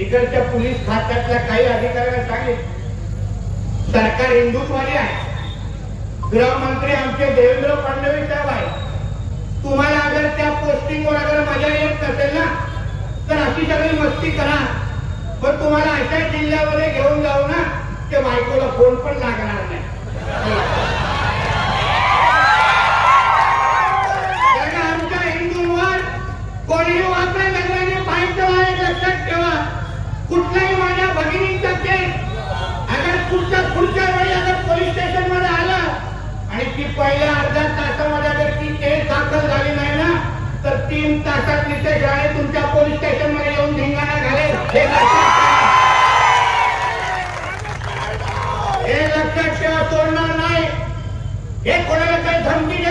इकडच्या पोलीस खात्यातल्या काही अधिकाऱ्यांना सांगितलं. सरकार हिंदुत्वादी आहे. गृहमंत्री आमचे देवेंद्र फडणवीस साहेब आहे तुम्हाला अगर त्या पोस्टिंगवर अगर मजा येत नसेल ना तर अशी सगळी मस्ती करा. पण तुम्हाला अशा जिल्ह्यामध्ये घेऊन जाऊ ना ते बायकोला फोन पण लागणार नाही. भगिनींचा केस अगर पुढच्या पुढच्या वेळी अगर पोलीस स्टेशनमध्ये आला आणि ती पहिल्या अर्ध्या तासामध्ये अगर ती केस दाखल झाली नाही ना तर तीन तासात तिथे राणे तुमच्या पोलीस स्टेशनमध्ये येऊन धिंगाणा घालेल. हे लक्षात ठेवा. हे लक्षात ठेवा सोडणार नाही. हे कोणाला काही धमकी